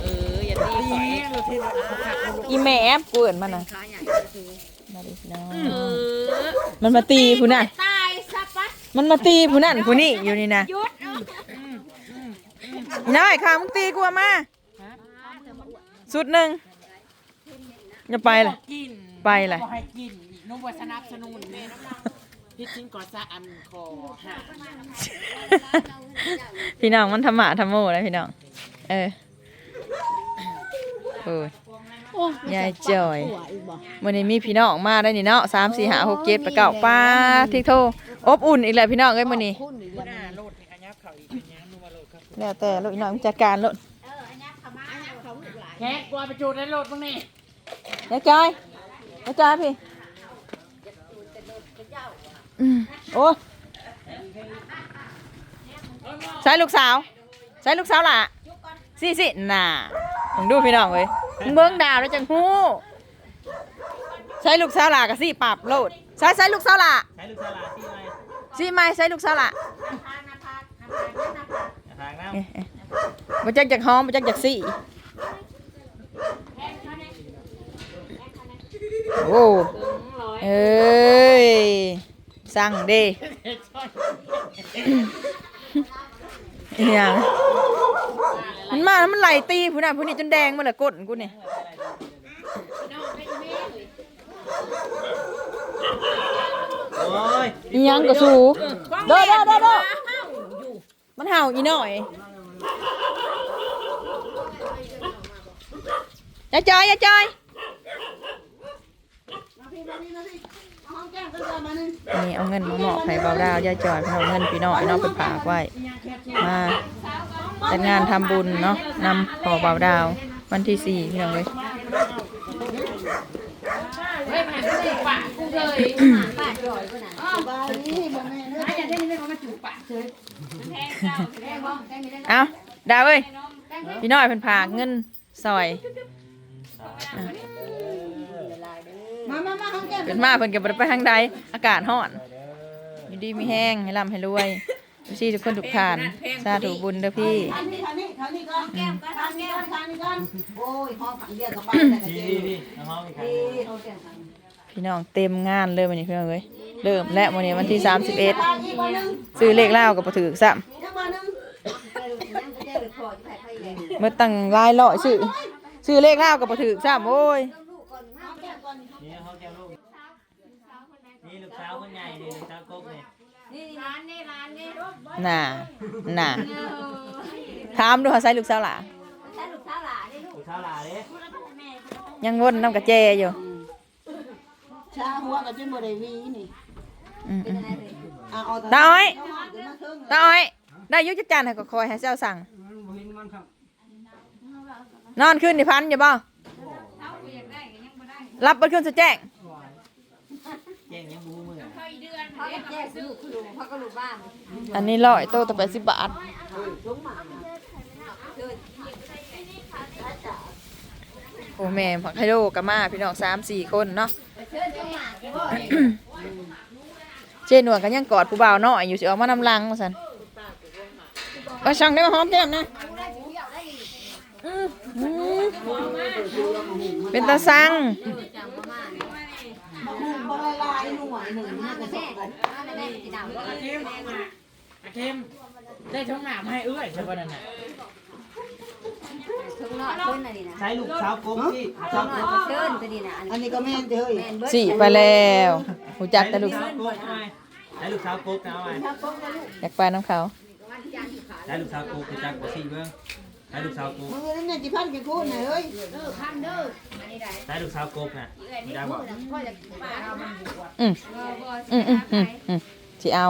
เอออย่าตีข่อยอีแม่เปิดมันน่ะมาดิน้องเออมันมาตีผู้นั่นตายซะปะมันมาตีผู้นั่นผู้นี่อยู่นี่นะหยุดน้อยค่ะมึงตีกูอะมาสุดหนึ่งอย่าไปเลยกินไปเลยบ่ให้กินนุ่มว่าสนับสนุนแม่พี่จริงก่อนจะอันคอหา พี่น้องมันทำหมาทำโม่แล้วพี่น้อง เออโอ้ยยายจอย วันนี้มีพี่น้องมาได้นี่เนาะสามสี่หาหกเจ็ดแปดเก้าป้าทิกโทอบอุ่นอีกแล้วพี่น้องเอ้ยมื้อนี้หน้าโลดนี่ขยับเขาอีกเป็นยังนุ่มว่าโลดครับแล้วแต่ลูกน้องจัดการลูกแขกกลัวไปจูดในโลดบ้างนี่ยายจอยยายจอยพี่อืมโอ้ ใส่ลูกสาวใส่ลูกสาวล่ะสิสิน่ะมึงดูพี่น้องเว้ยมึงเบิ่งดาวแล้วจังฮู้ใส่ลูกสาวล่ะก็สิปรับโลดใส่ใส่ลูกสาวล่ะใช้ลูกสลาที่ไหนสิไหมใส่ลูกสาวล่ะทางน้เอ๊ะเอ๊ะบ่จักจากหอมบ่จักจากสิโอ้เอ้ยสั่งเด้ อหย่างมันมาแล้วมันไหลตีผู้น่ะผู้นี้จนแดงหมาเลยก้นกูเนี่ยำโอ้ยอีหยังก็สูเด้อเด้อเด้อเด้อมันเห่าอีหน่อยอย่าจอยอย่าจอย นี่เอาเงินมาหมอบให้เบาดาวย่าจอยเอเอาเงินพี่น้องพี่น้องเป็นฝากไว้มาจัดงานทำบุญเนาะนำขอเบาดาว วันที่สี่พี่น้องเลยเอาดามาจูบปากเวเอ้ยพี่น้อยเพิ่นผากเงินซอย มามามาห้องแก้มเกิดมาเพิ่นก็บ่ได้ไปทางใดอากาศร้อนอยู่ดีมีแห้งให้ร่ำให้รวยพี่ทุกคนทุกท่านสาธุบุญเด้อพี่ทางนี้ทางนี้ทางนี้ก่อนแก้มก่อนทางนี้ก่อนทางนี้ก่อนโอ้ยห้องขังเดียวกับไปแต่ก็พี่เจพี่พี่น้องห้องมีใครที่ห้องแก้มทางพี่น้องเต็มงานเลยวันนี้พี่น้องเอ้ยเริ่มและวันนี้วันที่ทางอีกบ่นึง31 ซื้อเลขแล้วก็บ่ถูกซ้ำอีกบ่นึงยังก็ได้ไปขอที่ไผไผเลยเมื่อตั้งหลายร้อยซื้อซื้อเลขแล้วก็บ่ถูกซ้ำโอ้ย ห้องแก้มก่อน นี่ห้องแก้วลูกนี่ลูกสาวคนใหญ่นี่ลูกสาวกบนี่นี่ร้านนี่ร้านนี่น่ะน่ะถามดูหาใส่ลูกสาวหล่ะใช้ลูกสาวหลานนี่ลูกลูกสาวหลาเด้ยังวนน้ำกระเจอยู่ชาหัวกับจิ้มบ่ได้วีนี่อืมอืมอะเอาตาอ้อยเอาเดี๋ยวมาเทิงตาอ้อยได้อยุจักจานให้ก็คอยให้เจ้าสั่ง นอนขึ้นนี่พันอย่าบ่รับเบัดขึ้นสแจ้ง แจ้งยังบู มือเขาก็แยกซื้อลูกคือลูกเขาก็ลูกบ้านอันนี้ร้อยโตต่อไปสิบบาทโอ้แม่ผักไฮโดกับมาพี่น้องสามสี่คนเนาะเจหนวดกันยังกอดผู้บ่าวน้อยอยู่สิออกมานำลังมาสันเอาช่างได้มาหอมแก้มนะอืมอืมเป็นตาสัง อาเทมอาเทมได้ช่องหนามให้เอื้อยใช่ป่ะนั่นน่ะใช้ลูกสาวกบที่สาวกบอันนี้ก็แม่นเด้อเฮ้ยสี่ไปแล้วหูจักแต่ลูก กบเอาไหมใช้ลูกสาวกบนะเอาไหมอยากไปน้ำเขา ใช้ลูกสาวกบไปจักบ่ซี่เบิ่งใช้ลูกสาวกบมึงนี่แม่ยจิพันกี่คู่น่ะเฮ้ยใช้ลูกสาวกบน่ะมีได้บ่ อืมอืมอืมอืม สิเอา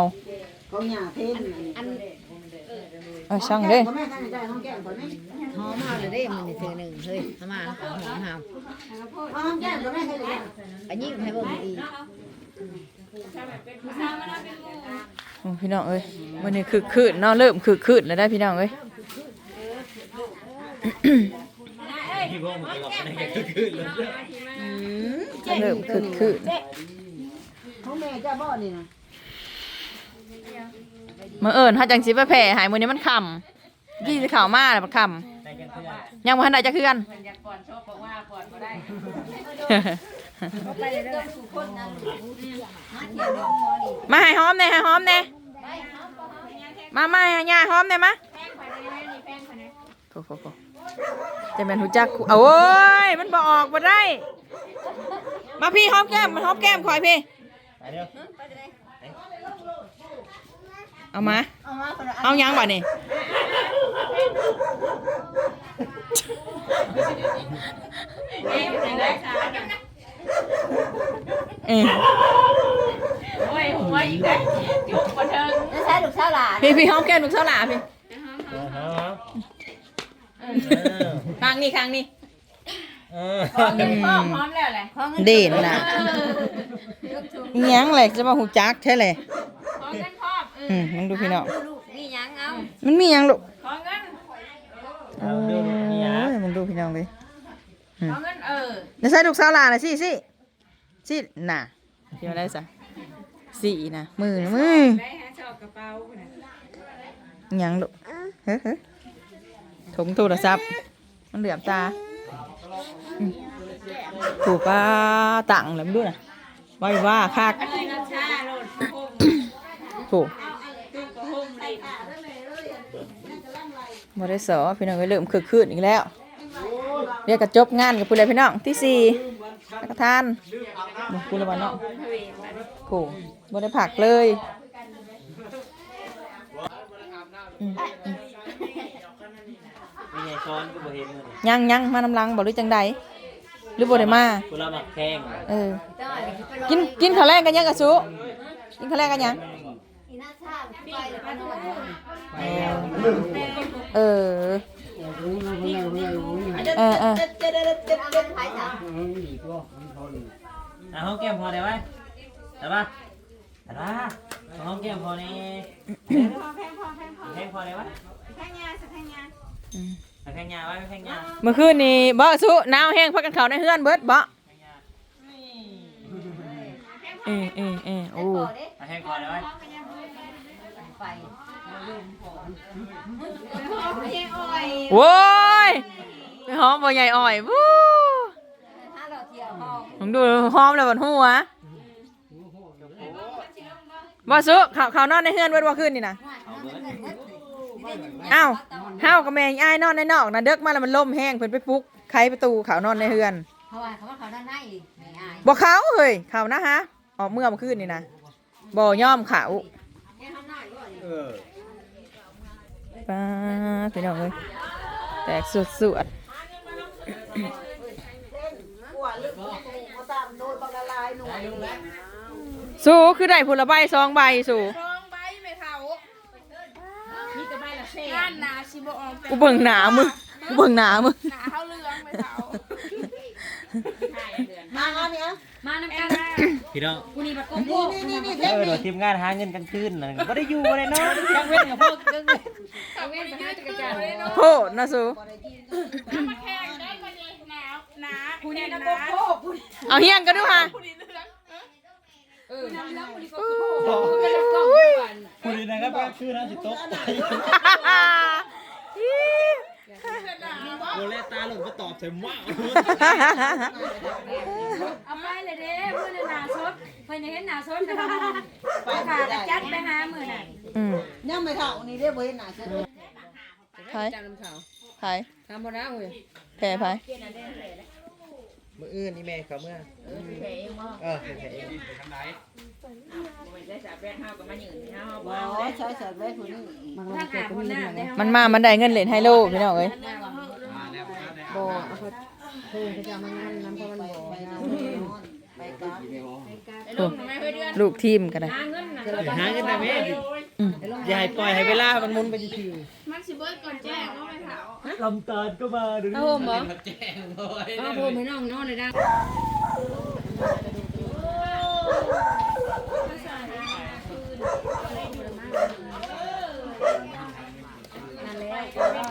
เขาหย่าเทนอันนี้เอาช่างเด้อก็แม่ท่านได้ห้องแก้มก่อนนี่หอมเอาเลยเด้มันนี่เธอหนึ่งเฮ้ยมามาหอมหอมเฮาห้องแก้มก็แม่ให้เลยอันนี้ให้เบิ่งอีกโอ้พี่น้องเอ้ยวันนี้คือคืนเนาะเริ่มคือคืนแล้วได้พี่น้องเอ้ยพี่พวกมึงหลอกได้แค่คืนเลยเริ่มคือคืนห้องแม่เจ้าบ่นี่นะ มื่อเอิญถ้าจังสิไปแผ่หายมือนี้มันคยี่สิข่าวมาแล้วบัดคได้จังเพื่อนำยังบ่ทันได้จะเคือนมันอยากก่อนโชคบอกว่าก่อนบ่ได้มาให้หอมแน่ให้หอมแน่มามาให้ย่าหอมแน่มาโถโถโถจะแม่นหูจักกูเอาโอ้ยมันบ่ออกบ่ได้ มาพี่หอมแก้มมาหอมแก้มคอยพี่ไปเร็ว เอามา เอายังบ่นี่เออโอ้ยหัวอีกแล้วจุกบ่เทิงนั่นใช่ลูกสาวหลานพี่พี่หอมแก้มลูกสาวหลาพี่เออเอาเอาคางนี่คางนี่เออพร้อมพร้อมแล้วแหละเด่นน่ะอิหยังเลยจะมาหูจักใช่เลยขอเงินพร้ อมเอออืมมึงดูพี่น้องลูกนี่ยังเอามันมีหยังลูกขอเงินโอ้ยมึงดูพี่น้องเลยขอเงินเออเดี๋ยวใส่ลูกสาวหลาน่ะสิสิสิน่ะเดี๋ยวได้ซะสี่น่ะมือน่ะมือได้ฮะชอบกระเป๋าพุ่นน่ะอิหยังลูกเฮ้ยเฮ้ยถุงโทรศัพท์มันเหลือบตาอืมถูกป้าตังแล้วมึงดูน่ะไว้ว่าคักเอ้ยนัชชาโลดโป่งถูก ตุ้งกระหงเลย บ่ได้สอพี่น้องก็เริ่มคึกคืนอีกแล้วเรียกกระจบงานกับผู้ใดพี่น้องที่สี่นักทานบ่กูละวันเนาะโหบ่ได้ผักเลยอืมอืมมีไงซ้อนก็บ่เห็นเลยยังยังมานำลังบ่หรือจังใดหรือบ่ได้มากูเราหมักแข้งเออกินกินข้าวแรงกันยังกะสุกินข้าวแรงกันยัง อีน่าชาไปแล้วก็นอนเออ เออเออเอาเงินไผ่จ้ะอะห้องแก้มพอได้ไหมได้ปะได้ปะห้องแก้มพอนี่แข้งพอได้ปะแค่ยาสักแค่ยาแข้งยาไว้แข้งยาเมื่อคืนนี้บ่สุหนาวแห้งพักกันเขาในเฮือนเบิดบ่เออเออเออโอ้แข้งพอได้ไหม โว้ยไปหอมบ่ใหญ่อ่อยวู้ถ้าเราเที่ยวผมดูหอมเลยบนหัวบ่สุเขาเขานอนในเฮือนเบิดว่าคืนนี่นะเอาเบิดเอ้าเฮากับแม่ยายนอนในนอกนะเด็กมาแล้วมันล่มแห้งเพิ่นไปปลุกไขประตูเขานอนในเฮือนเพราว่าเขาว่าเขาด้านในไม่อายบ่เขาเฮ้ยเขานะฮะออกเมื่อมื่อคืนนี่นะบ่ยอมเข่าหน่อยด้วยเออ ป้าพี่น้องเอ้ยแตกสุดสวดสู้คือได้ผลใบสองใบสู้รองใบไม่เท่ามีแต่ใบละเศษงานนาชิบออมกูเบิ่งหนามึงกูเบิ่งหนามึงหนาเท่าเรืองไม่เท่า มาเอาเนี่ยมานำกันพี่น้องกูนี่บักกนี่นี่นี่นี่เออเดี๋ยวทีมงานหาเงินกลางคืนน่ะบ่ได้อยู่เลยเนาะจังเว้นกับพวกจังเว้นเอาเว้นไปหาจักรจันทร์เลยเนาะโพดนะสู้มาแข่งได้มาดีหนาวหนากูนี่นะโกโก้เอาเฮียงกันดูฮะกูนี่เรืองเออน้ำแล้วกูนี่ก็คือเป็นกล้องก่อนคุณดีนะครับว่าชื่อนะสิตกโบเลตาลงก็ตอบเต็มว่าเอาไปเลยเด้เพื่อนหนาซดเพื่อนยังเห็นหนาซดกันไปค่ะจัดไปหามือน่ะอืมยังไม่เท่านี่เรียกว่าเห็นหน้าเชื่อไผ่ไผ่ทำบ่ได้เว้ยแผ่ไผ่มื่ออื่นนี่แม่เขาเมื่อเออเป็นแผลเองได้สาแบนเฮาก็มายืนเฮาบ่บ่ใช้ใส่ไว้ผู้นี้ถ้าหาคนหน้าได้มันมา มันได้เงินเหรียญไฮโลพี่น้องเอ้ย บ่เอาไปเพิ่นก็จะมางานนำเพราะมันบ่ไปงานไปกันโอ้ลูกทีมกันนะหาเงินน่ะหาเงินได้ไหมอืมอย่าให้ปล่อยให้เวลามันหมุนไปทีมันสิเบิดก่อนแจ้งเอาไปเผาลำตาลก็มาดูเอาผมบ่เอาผมให้น้องนอนเลยนะ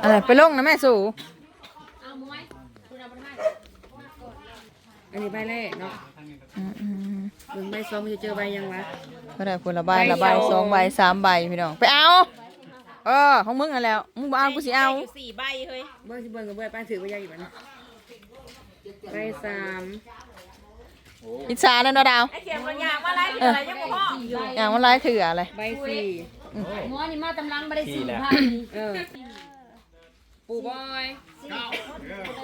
อะไรไปลงนะแม่สู่ เอามวยคุณเอาไปให้ อันนี้ใบแรกเนาะอืมอืมเบิ่งใบสองมันจะเจอใบยังวะก็ได้คนละใบละใบสองใบสามใบพี่น้องไปเอาเเออของมึงนั่นแหล้วมึงบ่เอากูสิเอาอยู่สี่ใบเฮ้ยเบิ่งสิเบิ่งกับเบิ่งไปถือไปยังอีกมันใบสามอิจฉาเด้อเนาะดาวไอ้เขียนบางอย่างว่าอะไรคืออะไรยังบ่พออย่างมันหลายถืออะไรใบสี่หมอนี่มาตำลังบ่ได้สี่พันเออปูบอย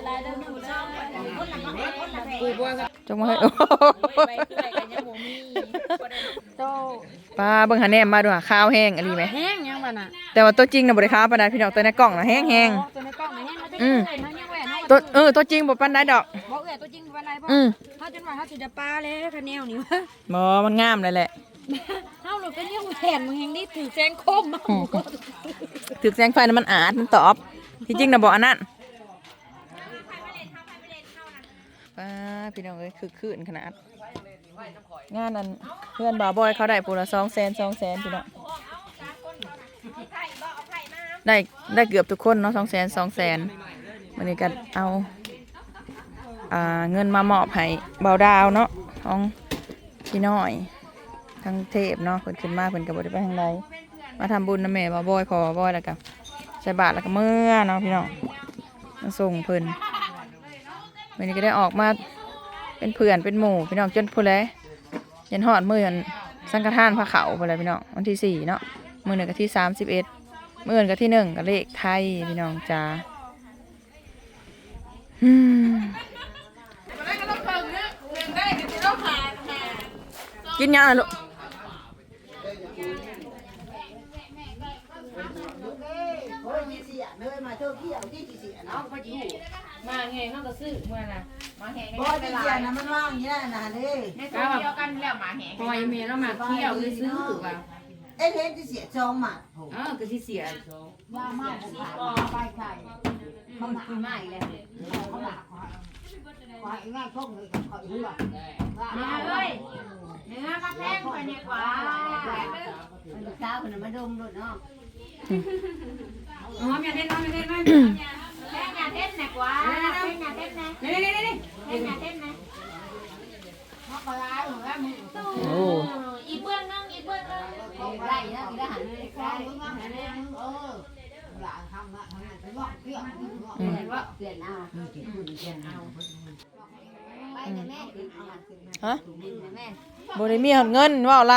หลายเด้อหนูเจ้าปูบอยครับจงมาให้โอ้โหใบคืออะไรกันยังบ่มีโตปลาเบิ่งหาแหนมมาดูหาข้าวแห้งอะไรไหมแห้งยังบ่น่ะแต่ว่าตัวจริงน่ะบ่ได้ข้าวปานใดพี่น้องตัวในกล่องน่ะแห้งแห้งตัวในกล้องน่ะแห้งเขาจะอืเอื่มอยเขายังแหวนให้ตัวเออตัวจริงบ่ปานใดดอกบ่เอื่อยตัวจริงบ่อะไรบ่อืมเขาจนว่าเขาสิจะปลาแล้วคะแนวนี่วะบ่มันงามเลยแหละเฮาหลุดเป็นยังแผนมึงแฮงนี่ถือแสงคมมาอืมถึกแสงไฟน่ะมันอาดมันตอบที่จริงน่ะบ่อันนั้น ป้าพี่น้องเอ้ยคือคืนขนาด งานนั้นเพื่อนบ่าวบอยเขาได้ปูละ2แสน2แสนพี่น้องได้ได้เกือบทุกคนเนาะ2แสน2แสนวันนี้ก็เอาอ่าเงินมามอบให้เบาวดาวเนาะของพี่น้อยทั้งเทพเนาะเพิ่นขึ้นมาเพิ่นก็บ่ได้ไปทางใดมาทำบุญนะแม่บ่าวบอยพอบ่าวบอยแล้วก็ใส่บาตรแล้วก็เมื่อเนาะพี่น้องส่งเพิ่น วันนี้ก็ได้ออกมาเป็นเพื่อนเป็นหมู่พี่น้องจนผู้ใดยันหอดมือยันสังฆทานพระเขาไปเลยพี่น้องวันที่สี่เนาะมือหนึ่งกับที่สามสิบเอ็ดมืออื่นกับที่หนึ่งกับเลขไทยพี่น้องจ้าอืมกินยังไงลูก มาไงเขาก็ซื้อมาน่ะบ่ที่เดียวนะมันว่างอย่างนี้นะเด้ในตัวเดียวกันแล้วหมาแหงปล่อยเมียแล้วมาเที่ยวเลยซื้อว่ะเอ็นเห็นที่เสียจองหมัดเออก็สิเสียมันคือไม่แล้วขออีกง่ายพวกเลยขออีกหรอกมาเลยเนื้อมาแพงกว่านี้กว่าเช้าคนมาดมรถเนาะ อ๋ออย่าเล่นน้องอย่าเล่นน้อง แพงอย่าเท่นหน่อยกว่าแพงอย่าเท่นนะ นี่นี่นี่นี่ แพงอย่าเท่นนะ โอ้ อีเบื้องนึงอีเบื้องนึง ได้นะได้หันได้เออหลานทำละทำงานไปบอกเปลี่ยนเปลี่ยนว่าเปลี่ยนเอาเปลี่ยนเอาไปแต่แม่ ฮะ แม่ บริมีหดเงินว่าอะไร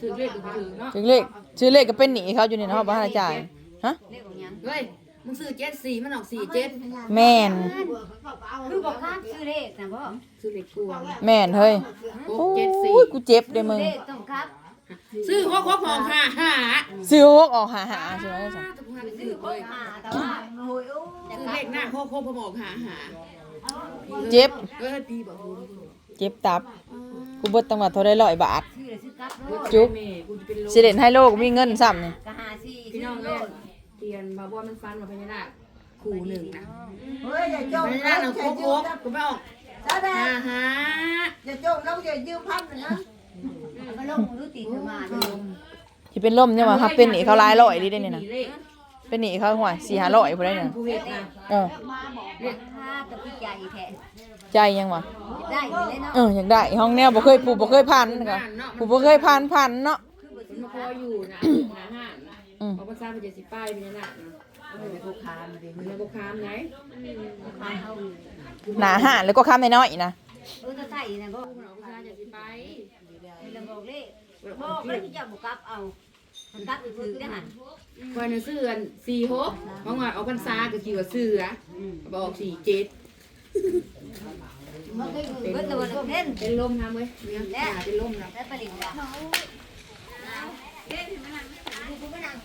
ถือเลขก็ถือเนาะถึงเลขชื่อเลขก็เป็นหนีเขาอยู่นี่เนาะบ้านจ่ายฮะเรียกของยังเฮ้ยมึงซื้อเจ็ดสี่มันออกสี่เจ็ดแม่นคือบอกครับชื่อเลขนะพ่อซื้อเลขกลัวแม่นเฮ้ยหโอ้กเจ็ดสี่ยกูเจ็บเด้มึงเลขต้องครับซื้อหกหกหกห้าห้าซื้อหกออกหาหาใช่ไหมจ๊ะซื้อเลยหาแต่ว่าโอ้ยโอ้ซื้อเลขหน้าหกหกหกห้าห้าเจ็บเออปีบอกคุณเจ็บตับกูเบิดตังหวัดเท่าได้ร้อยบาท จุ๊บแม่กูจะเป็นลมสิเด่นให้โลกมีเงินซ้ำนี่กะหาสี่พี่น้องเอ้ยเทียนบาบัวมันฟันมาพญานาคคู่หนึ่งนะเฮ้ยอย่าจพมญานาคหนึ่งโคกโคกกูไม่ออกซาดาห้าห้าอย่าจมแล้วอย่ายืมพันนะก็ลงรู้ตีเธอมาเลย ที่เป็นล่มเนี่ยว่าเขาเป็นหนีเขาหลายร้อยดิได้นี่นะ เป็นหนีเขาหัวสี่ห้าร้อยพอได้เนี่ยผู้เห็ดนะเออมาบอกถ้าตะพี่ใจแท้ใจยังวะได้เลยเนาะเอออยากได้ห้องแนวบ่เคยปลูกบ่เคยพันก็ปลูกบ่เคยพันพันเนาะมันมาคออยู่นะหาห้านะอืมเพราะภาษาพญาสิป้ายพญานาคนะลูกค้ามาดิมันมาบกคามไหนค้าเขาหนาห่าแล้วก็ข้ามน้อยๆนะเออถ้าใส่นะก็มันเอาภาษาพญาสิป้ายมีระบอกเลขบอกแล้วที่จะบุกลับเอา มันกลับไปถือได้หันคอยในเสื้อสี่หกบางวันเอาพรรษาก็ขี่ว่าเสื้อบอกสี่เจ็ดมันก็คือเบิดตัวเล่นเป็นลมทำเว้ยเนี่ยเป็นลมนะแล้วผลิตว่า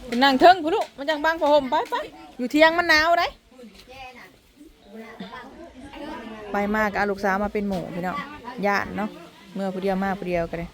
ไปนั่งเทิงพุ่นลูกมันจังบางผ้าห่มไปไปอยู่เที่ยงมันหนาวได้ไปมากเอาลูกสาวมาเป็นหมู่พี่น้องญาติเนาะเมื่อผู้เดียวมาผู้เดียวกันเลย